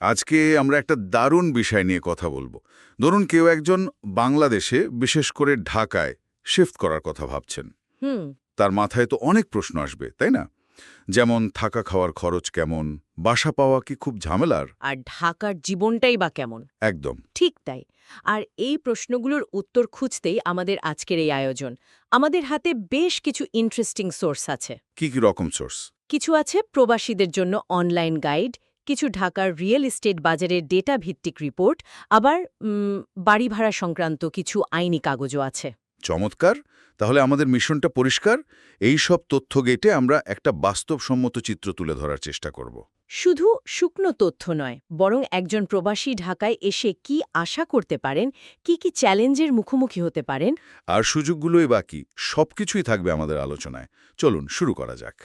আজকে আমরা একটা দারুণ বিষয় নিয়ে কথা বলব। ধরুন কেউ একজন বাংলাদেশে বিশেষ করে ঢাকায় শিফট করার কথা ভাবছেন। হুম। তার মাথায় তো অনেক প্রশ্ন আসবে তাই না? যেমন থাকা খাওয়ার খরচ কেমন? বাসা পাওয়া কি খুব ঝামেলার? আর ঢাকার জীবনটাই বা কেমন? একদম। ঠিক তাই। আর এই প্রশ্নগুলোর উত্তর খুঁজতেই আমাদের আজকের এই আয়োজন। আমাদের হাতে বেশ কিছু ইন্টারেস্টিং সোর্স আছে। কি কি রকম সোর্স কিছু আছে প্রবাসীদের জন্য অনলাইন গাইড কিছু ঢাকার রিয়েল এস্টেট বাজারের ডেটা ভিত্তিক রিপোর্ট আবার বাড়ি ভাড়া সংক্রান্ত কিছু আইনি কাগজও আছে। চমৎকার! তাহলে আমাদের মিশনটা পরিষ্কার? এই সব তথ্য গেটে আমরা একটা বাস্তবসম্মত চিত্র তুলে ধরার চেষ্টা করব। শুধু শুকনো তথ্য নয় বরং একজন প্রবাসী ঢাকায় এসে কি আশা করতে পারেন কি কি চ্যালেঞ্জের মুখোমুখি হতে পারেন? আর সুযোগগুলোই বাকি সবকিছুই থাকবে আমাদের আলোচনায়। চলুন শুরু করা যাক।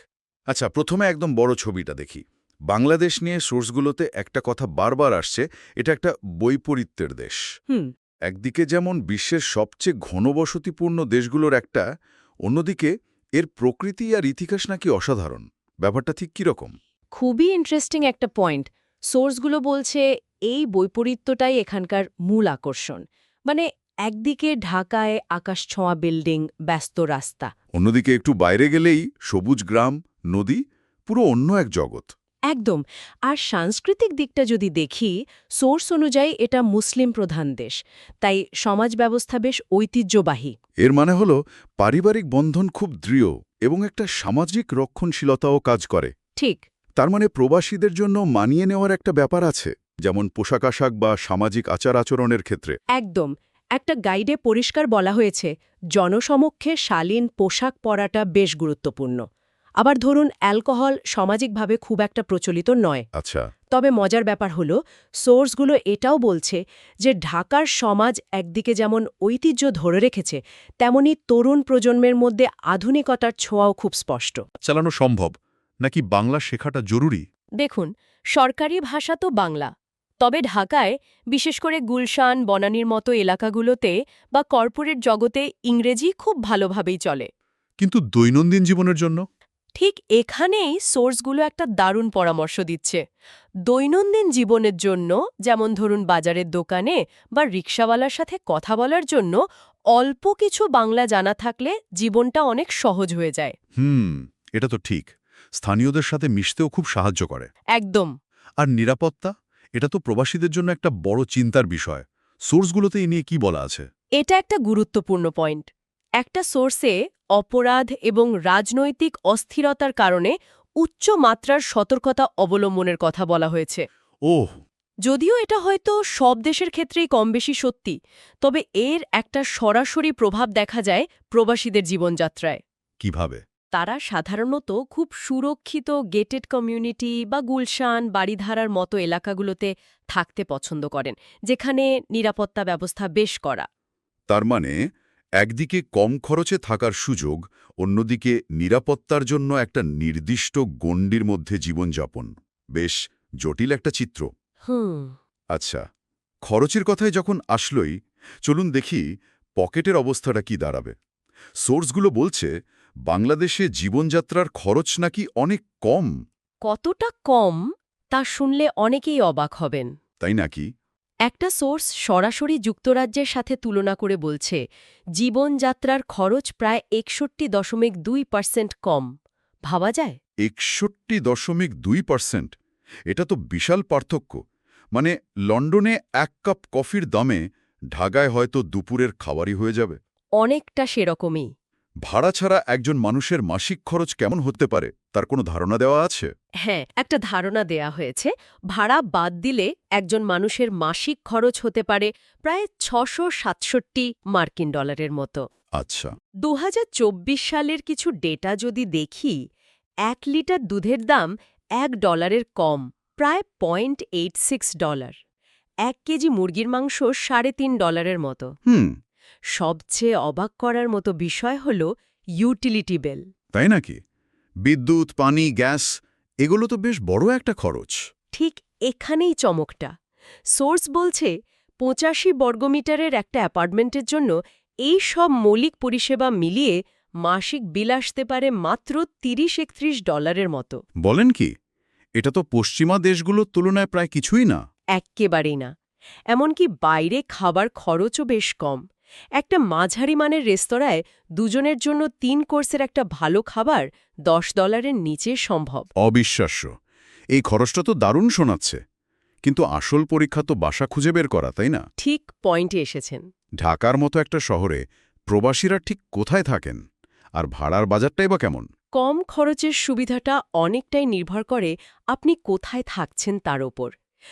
আচ্ছা প্রথমে একদম বড় ছবিটা দেখি। বাংলাদেশ নিয়ে সোর্সগুলোতে একটা কথা বারবার আসছে এটা একটা বৈপরীত্যের দেশ। হুম। একদিকে যেমন বিশ্বের সবচেয়ে ঘনবসতিপূর্ণ দেশগুলোর একটা অন্যদিকে এর প্রকৃতি আর ইতিহাস নাকি অসাধারণ। ব্যাপারটা ঠিক কীরকম খুবই ইন্টারেস্টিং একটা পয়েন্ট সোর্সগুলো বলছে এই বৈপরীত্যটাই এখানকার মূল আকর্ষণ। মানে একদিকে ঢাকায় আকাশ ছোঁয়া বিল্ডিং ব্যস্ত রাস্তা। অন্যদিকে একটু বাইরে গেলেই সবুজ গ্রাম নদী পুরো অন্য এক জগৎ। একদম। আর সাংস্কৃতিক দিকটা যদি দেখি সোর্স অনুযায়ী এটা মুসলিম প্রধান দেশ। তাই সমাজ ব্যবস্থা বেশ ঐতিহ্যবাহী। এর মানে হল পারিবারিক বন্ধন খুব দৃঢ় এবং একটা সামাজিক রক্ষণশীলতাও কাজ করে। ঠিক। তার মানে প্রবাসীদের জন্য মানিয়ে নেওয়ার একটা ব্যাপার আছে যেমন পোশাক আশাক বা সামাজিক আচার আচরণের ক্ষেত্রে। একদম। একটা গাইডে পরিষ্কার বলা হয়েছে জনসমক্ষে শালীন পোশাক পরাটা বেশ গুরুত্বপূর্ণ। আবার ধরুন অ্যালকোহল সামাজিকভাবে খুব একটা প্রচলিত নয়। আচ্ছা। তবে মজার ব্যাপার হল সোর্সগুলো এটাও বলছে যে ঢাকার সমাজ একদিকে যেমন ঐতিহ্য ধরে রেখেছে তেমনি তরুণ প্রজন্মের মধ্যে আধুনিকতার ছোঁয়াও খুব স্পষ্ট। চালানো সম্ভব? নাকি বাংলা শেখাটা জরুরি? দেখুন সরকারি ভাষা তো বাংলা। তবে ঢাকায় বিশেষ করে গুলশান বনানীর মতো এলাকাগুলোতে বা কর্পোরেট জগতে ইংরেজি খুব ভালোভাবেই চলে। কিন্তু দৈনন্দিন জীবনের জন্য? ঠিক এখানেই সোর্সগুলো একটা দারুণ পরামর্শ দিচ্ছে। দৈনন্দিন জীবনের জন্য যেমন ধরুন বাজারের দোকানে বা রিক্সাওয়ালার সাথে কথা বলার জন্য অল্প কিছু বাংলা জানা থাকলে জীবনটা অনেক সহজ হয়ে যায়। হুম এটা তো ঠিক। স্থানীয়দের সাথে মিশতেও খুব সাহায্য করে। একদম। আর নিরাপত্তা? এটা তো প্রবাসীদের জন্য একটা বড় চিন্তার বিষয়। সোর্সগুলোতে এ নিয়ে কি বলা আছে? এটা একটা গুরুত্বপূর্ণ পয়েন্ট। একটা সোর্সে অপরাধ এবং রাজনৈতিক অস্থিরতার কারণে উচ্চ মাত্রার সতর্কতা অবলম্বনের কথা বলা হয়েছে। ওহ। যদিও এটা হয়তো সব দেশের ক্ষেত্রেই কম বেশি সত্যি তবে এর একটা সরাসরি প্রভাব দেখা যায় প্রবাসীদের জীবনযাত্রায়। কীভাবে? তারা সাধারণত খুব সুরক্ষিত গেটেড কমিউনিটি বা গুলশান বাড়িধারার মতো এলাকাগুলোতে থাকতে পছন্দ করেন যেখানে নিরাপত্তা ব্যবস্থা বেশ করা তার মানে একদিকে কম খরচে থাকার সুযোগ অন্যদিকে নিরাপত্তার জন্য একটা নির্দিষ্ট গণ্ডির মধ্যে জীবনযাপন। বেশ জটিল একটা চিত্র। আচ্ছা খরচের কথায় যখন আসলই চলুন দেখি পকেটের অবস্থাটা কি দাঁড়াবে। সোর্সগুলো বলছে বাংলাদেশে জীবনযাত্রার খরচ নাকি অনেক কম। কতটা কম তা শুনলে অনেকেই অবাক হবেন। তাই নাকি? একটা সোর্স সরাসরি যুক্তরাজ্যের সাথে তুলনা করে বলছে জীবনযাত্রার খরচ প্রায় একষট্টি দশমিক দুই পার্সেন্ট কম। ভাবা যায়? একষট্টি দশমিক দুই পার্সেন্ট? এটা তো বিশাল পার্থক্য। মানে লন্ডনে এক কাপ কফির দামে ঢাকায় হয়তো দুপুরের খাবারই হয়ে যাবে। অনেকটা সেরকমই। ভাড়া ছাড়া একজন মানুষের মাসিক খরচ কেমন হতে পারে তার কোনো ধারণা দেওয়া আছে? হ্যাঁ একটা ধারণা দেয়া হয়েছে ভাড়া বাদ দিলে একজন মানুষের মাসিক খরচ হতে পারে প্রায় ছশো সাতষট্টি মার্কিন ডলারের মতো। আচ্ছা। দু হাজার চব্বিশ সালের কিছু ডেটা যদি দেখি এক লিটার দুধের দাম এক ডলারের কম প্রায় পয়েন্ট এইট সিক্স ডলার। এক কেজি মুরগির মাংস সাড়ে তিন ডলারের মতো। হুম। সবচেয়ে অবাক করার মতো বিষয় হল ইউটিলিটি বেল তাই নাকি? বিদ্যুৎ পানি গ্যাস এগুলো তো বেশ বড় একটা খরচ। ঠিক এখানেই চমকটা। সোর্স বলছে পঁচাশি বর্গমিটারের একটা অ্যাপার্টমেন্টের জন্য এই সব মৌলিক পরিষেবা মিলিয়ে মাসিক বিল আসতে পারে মাত্র তিরিশ একত্রিশ ডলারের মতো। বলেন কি এটা তো পশ্চিমা দেশগুলোর তুলনায় প্রায় কিছুই না। এক্কেবারেই না। এমনকি বাইরে খাবার খরচও বেশ কম। একটা মাঝারি মানের রেস্তোরাঁয় দুজনের জন্য তিন কোর্সের একটা ভালো খাবার দশ ডলারের নিচে সম্ভব। অবিশ্বাস্য। এই খরচটা তো দারুণ শোনাচ্ছে। কিন্তু আসল পরীক্ষা তো বাসা খুঁজে বের করা তাই না? ঠিক পয়েন্টে এসেছেন। ঢাকার মতো একটা শহরে প্রবাসীরা ঠিক কোথায় থাকেন? আর ভাড়ার বাজারটাই বা কেমন? কম খরচের সুবিধাটা অনেকটাই নির্ভর করে আপনি কোথায় থাকছেন তার ওপর।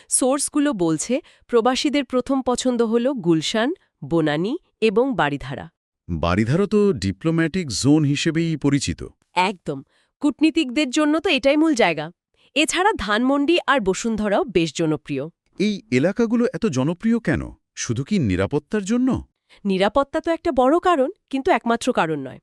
সোর্সগুলো বলছে প্রবাসীদের প্রথম পছন্দ হল গুলশান বনানী এবং বাড়িধারা বাড়িধারও তো ডিপ্লোম্যাটিক জোন হিসেবেই পরিচিত। একদম। কূটনীতিকদের জন্য তো এটাই মূল জায়গা। এছাড়া ধানমন্ডি আর বসুন্ধরাও বেশ জনপ্রিয়। এই এলাকাগুলো এত জনপ্রিয় কেন? শুধু কি নিরাপত্তার জন্য? নিরাপত্তা তো একটা বড় কারণ কিন্তু একমাত্র কারণ নয়।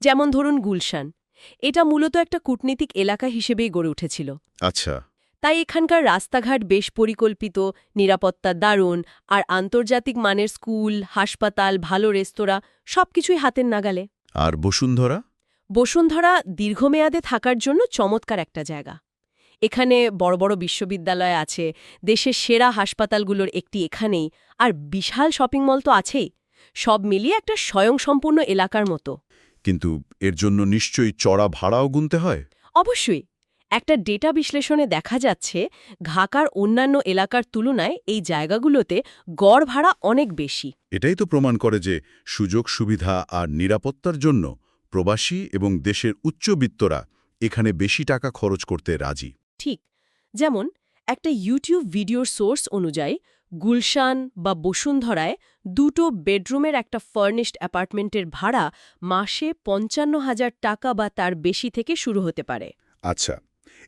যেমন ধরুন গুলশান। এটা মূলত একটা কূটনীতিক এলাকা হিসেবেই গড়ে উঠেছিল। আচ্ছা। তাই এখানকার রাস্তাঘাট বেশ পরিকল্পিত নিরাপত্তা দারুণ আর আন্তর্জাতিক মানের স্কুল হাসপাতাল ভালো রেস্তোরাঁ সবকিছুই হাতের নাগালে। আর বসুন্ধরা? বসুন্ধরা দীর্ঘমেয়াদে থাকার জন্য চমৎকার একটা জায়গা। এখানে বড় বড় বিশ্ববিদ্যালয় আছে দেশের সেরা হাসপাতালগুলোর একটি এখানেই আর বিশাল শপিং মল তো আছেই। সব মিলিয়ে একটা স্বয়ংসম্পূর্ণ এলাকার মতো। কিন্তু এর জন্য নিশ্চয়ই চড়া ভাড়াও গুনতে হয়? অবশ্যই। একটা ডেটা বিশ্লেষণে দেখা যাচ্ছে ঢাকার অন্যান্য এলাকার তুলনায় এই জায়গাগুলোতে গড় ভাড়া অনেক বেশি। এটাই তো প্রমাণ করে যে সুযোগ সুবিধা আর নিরাপত্তার জন্য প্রবাসী এবং দেশের উচ্চবিত্তরা এখানে বেশি টাকা খরচ করতে রাজি। ঠিক যেমন একটা ইউটিউব ভিডিওর সোর্স অনুযায়ী গুলশান বা বসুন্ধরায় দুটো বেডরুমের একটা ফার্নিশড অ্যাপার্টমেন্টের ভাড়া মাসে পঞ্চান্ন হাজার টাকা বা তার বেশি থেকে শুরু হতে পারে। আচ্ছা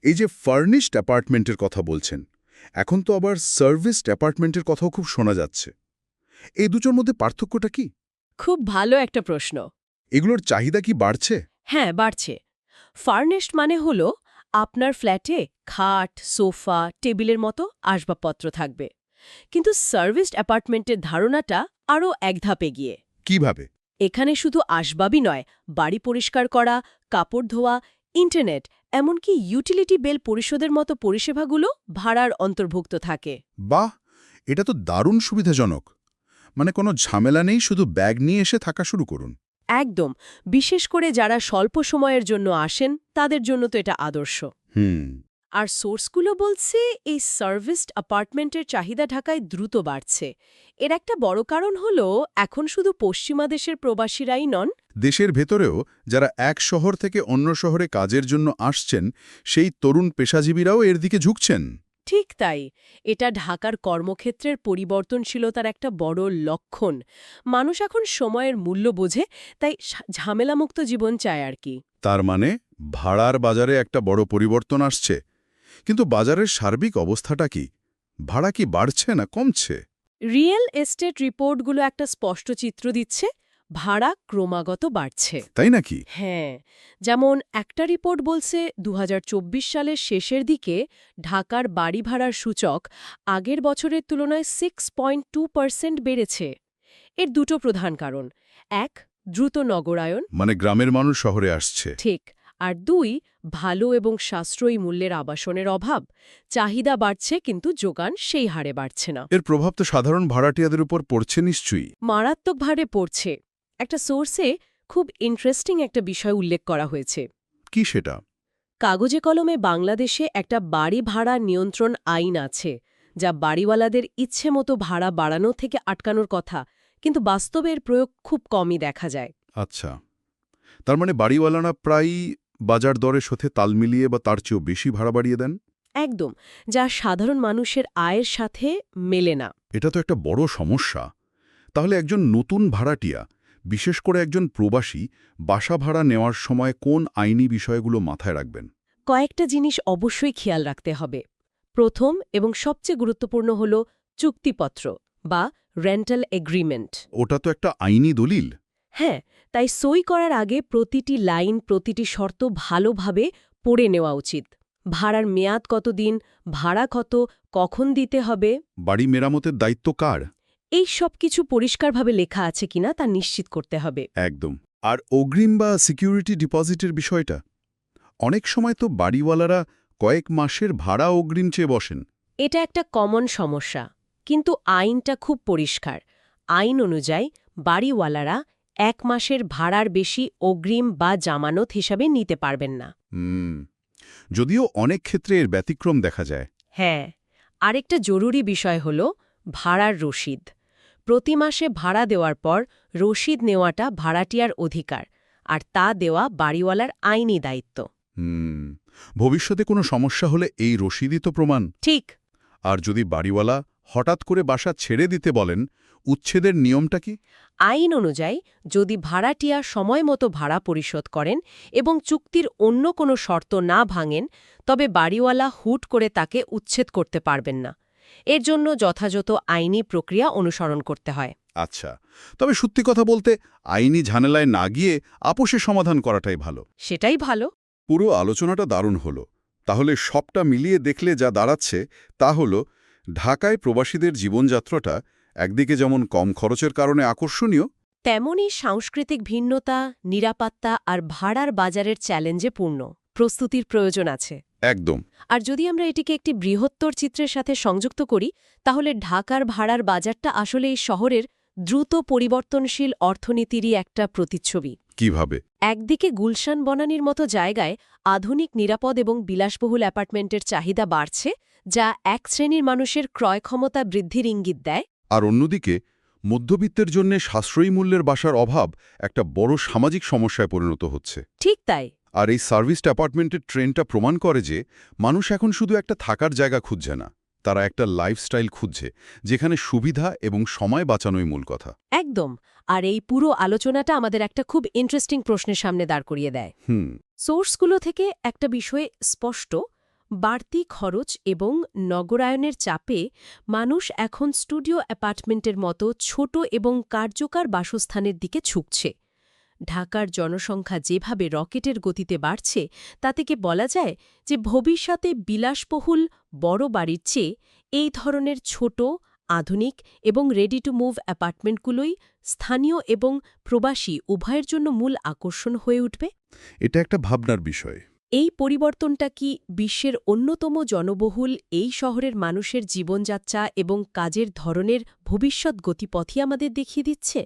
এই যে ফার্নিশড অ্যাপার্টমেন্টের কথা বলছেন এখন তো আবার সার্ভিসড অ্যাপার্টমেন্টের কথাও খুব শোনা যাচ্ছে। এই দুটোর মধ্যে পার্থক্যটা কি? খুব ভালো একটা প্রশ্ন। এগুলোর চাহিদা কি বাড়ছে? হ্যাঁ বাড়ছে। ফার্নিশড মানে হল আপনার ফ্ল্যাটে খাট সোফা টেবিলের মতো আসবাবপত্র থাকবে। কিন্তু সার্ভিসড অ্যাপার্টমেন্টের ধারণাটা আরও এক ধাপে গিয়ে কীভাবে? এখানে শুধু আসবাবই নয় বাড়ি পরিষ্কার করা কাপড় ধোয়া ইন্টারনেট এমনকি ইউটিলিটি বেল পরিশোধের মতো পরিষেবাগুলো ভাড়ার অন্তর্ভুক্ত থাকে। বাহ! এটা তো দারুণ সুবিধাজনক। মানে কোনো ঝামেলা নেই শুধু ব্যাগ নিয়ে এসে থাকা শুরু করুন। একদম। বিশেষ করে যারা স্বল্প সময়ের জন্য আসেন তাদের জন্য তো এটা আদর্শ। হুম। আর সোর্সগুলো বলছে এই সার্ভিসড অ্যাপার্টমেন্টের চাহিদা ঢাকায় দ্রুত বাড়ছে। এর একটা বড় কারণ হল এখন শুধু পশ্চিমা দেশের প্রবাসীরাই নন। দেশের ভেতরেও যারা এক শহর থেকে অন্য শহরে কাজের জন্য আসছেন সেই তরুণ পেশাজীবীরাও এর দিকে ঝুঁকছেন। ঠিক তাই। এটা ঢাকার কর্মক্ষেত্রের পরিবর্তনশীলতার একটা বড় লক্ষণ। মানুষ এখন সময়ের মূল্য বোঝে তাই ঝামেলামুক্ত জীবন চায় আর কি। তার মানে ভাড়ার বাজারে একটা বড় পরিবর্তন আসছে। কিন্তু বাজারের সার্বিক অবস্থাটা কি? ভাড়া কি বাড়ছে না কমছে? রিয়েল এস্টেট রিপোর্টগুলো একটা স্পষ্ট চিত্র দিচ্ছে ভাড়া ক্রমাগত বাড়ছে। তাই নাকি? হ্যাঁ যেমন একটা রিপোর্ট বলছে দু হাজার চব্বিশ সালের শেষের দিকে ঢাকার বাড়ি ভাড়ার সূচক আগের বছরের তুলনায় সিক্স পয়েন্ট টু পার্সেন্ট বেড়েছে। এর দুটো প্রধান কারণ। এক দ্রুত নগরায়ন। মানে গ্রামের মানুষ শহরে আসছে। ঠিক। আর দুই ভালো এবং সাশ্রয়ী মূল্যের আবাসনের অভাব। চাহিদা বাড়ছে কিন্তু যোগান সেই হারে বাড়ছে না। এর প্রভাব তো সাধারণ ভাড়াটিয়াদের উপর পড়ছে নিশ্চয়ই। মারাত্মক ভারে পড়ছে। একটা সোর্সে খুব ইন্টারেস্টিং একটা বিষয় উল্লেখ করা হয়েছে। কি সেটা? কাগজে কলমে বাংলাদেশে একটা বাড়ি ভাড়া নিয়ন্ত্রণ আইন আছে যা বাড়িওয়ালাদের ইচ্ছে মতো ভাড়া বাড়ানো থেকে আটকানোর কথা কিন্তু বাস্তবে এর প্রয়োগ খুব কমই দেখা যায়। আচ্ছা। তার মানে বাড়িওয়ালারা প্রায়ই বাজার দরের সাথে তাল মিলিয়ে বা তার চেয়েও বেশি ভাড়া বাড়িয়ে দেন? একদম যা সাধারণ মানুষের আয়ের সাথে মেলে না। এটা তো একটা বড় সমস্যা। তাহলে একজন নতুন ভাড়াটিয়া বিশেষ করে একজন প্রবাসী বাসা ভাড়া নেওয়ার সময় কোন আইনি বিষয়গুলো মাথায় রাখবেন? কয়েকটা জিনিস অবশ্যই খেয়াল রাখতে হবে। প্রথম এবং সবচেয়ে গুরুত্বপূর্ণ হল চুক্তিপত্র বা রেন্টাল এগ্রিমেন্ট ওটা তো একটা আইনি দলিল। হ্যাঁ তাই সই করার আগে প্রতিটি লাইন প্রতিটি শর্ত ভালোভাবে পড়ে নেওয়া উচিত। ভাড়ার মেয়াদ কতদিন ভাড়া কত কখন দিতে হবে? বাড়ি মেরামতের দায়িত্ব কার? এই সব কিছু পরিষ্কারভাবে লেখা আছে কিনা তা নিশ্চিত করতে হবে। একদম। আর অগ্রিম বা সিকিউরিটি ডিপোজিটের বিষয়টা? অনেক সময় তো বাড়িওয়ালারা কয়েক মাসের ভাড়া অগ্রিম চেয়ে বসেন। এটা একটা কমন সমস্যা। কিন্তু আইনটা খুব পরিষ্কার। আইন অনুযায়ী বাড়িওয়ালারা এক মাসের ভাড়ার বেশি অগ্রিম বা জামানত হিসাবে নিতে পারবেন না। যদিও অনেক ক্ষেত্রে এর ব্যতিক্রম দেখা যায়। হ্যাঁ আরেকটা জরুরি বিষয় হল ভাড়ার রসিদ। প্রতি মাসে ভাড়া দেওয়ার পর রসিদ নেওয়াটা ভাড়াটিয়ার অধিকার আর তা দেওয়া বাড়িওয়ালার আইনি দায়িত্ব। ভবিষ্যতে কোনো সমস্যা হলে এই রসিদই তো প্রমাণ। ঠিক। আর যদি বাড়িওয়ালা হঠাৎ করে বাসা ছেড়ে দিতে বলেন উচ্ছেদের নিয়মটা কি? আইন অনুযায়ী যদি ভাড়াটিয়া সময় মতো ভাড়া পরিশোধ করেন এবং চুক্তির অন্য কোনো শর্ত না ভাঙেন তবে বাড়িওয়ালা হুট করে তাকে উচ্ছেদ করতে পারবেন না। এর জন্য যথাযথ আইনি প্রক্রিয়া অনুসরণ করতে হয়। আচ্ছা তবে সত্যি কথা বলতে আইনি ঝামেলায় না গিয়ে আপোষে সমাধান করাটাই ভালো। সেটাই ভালো। পুরো আলোচনাটা দারুণ হলো। তাহলে সবটা মিলিয়ে দেখলে যা দাঁড়াচ্ছে তা হল ঢাকায় প্রবাসীদের জীবনযাত্রাটা একদিকে যেমন কম খরচের কারণে আকর্ষণীয় তেমনই সাংস্কৃতিক ভিন্নতা নিরাপত্তা আর ভাড়ার বাজারের চ্যালেঞ্জে পূর্ণ। প্রস্তুতির প্রয়োজন আছে। একদম। আর যদি আমরা এটিকে একটি বৃহত্তর চিত্রের সাথে সংযুক্ত করি তাহলে ঢাকার ভাড়ার বাজারটা আসলে এই শহরের দ্রুত পরিবর্তনশীল অর্থনীতিরই একটা প্রতিচ্ছবি। কীভাবে? একদিকে গুলশান বনানীর মতো জায়গায় আধুনিক নিরাপদ এবং বিলাসবহুল অ্যাপার্টমেন্টের চাহিদা বাড়ছে যা এক শ্রেণির মানুষের ক্রয় ক্ষমতা বৃদ্ধির ইঙ্গিত দেয়। আর অন্যদিকে মধ্যবিত্তের জন্য সাশ্রয়ী মূল্যের বাসার অভাব একটা বড় সামাজিক সমস্যায় পরিণত হচ্ছে। ঠিক তাই। আর এই সার্ভিসড অ্যাপার্টমেন্টের ট্রেনটা প্রমাণ করে যে মানুষ এখন শুধু একটা থাকার জায়গা খুঁজছে না তারা একটা লাইফস্টাইল খুঁজছে যেখানে সুবিধা এবং সময় বাঁচানোই মূল কথা। একদম। আর এই পুরো আলোচনাটা আমাদের একটা খুব ইন্টারেস্টিং প্রশ্নের সামনে দাঁড় করিয়ে দেয়। হুম। সোর্সগুলো থেকে একটা বিষয়ে স্পষ্ট বাড়তি খরচ এবং নগরায়নের চাপে মানুষ এখন স্টুডিও অ্যাপার্টমেন্টের মতো ছোট এবং কার্যকর বাসস্থানের দিকে ঝুঁকছে। ঢাকার জনসংখ্যা যেভাবে রকেটের গতিতে বাড়ছে তা থেকে বলা যায় যে ভবিষ্যতে বিলাসবহুল বড় বাড়ির চেয়ে এই ধরনের ছোট, আধুনিক এবং রেডি টু মুভ অ্যাপার্টমেন্টগুলোই স্থানীয় এবং প্রবাসী উভয়ের জন্য মূল আকর্ষণ হয়ে উঠবে? এটা একটা ভাবনার বিষয়। এই পরিবর্তনটা কি বিশ্বের অন্যতম জনবহুল এই শহরের মানুষের জীবনযাত্রা এবং কাজের ধরনের ভবিষ্যৎ গতিপথই আমাদের দেখিয়ে দিচ্ছে?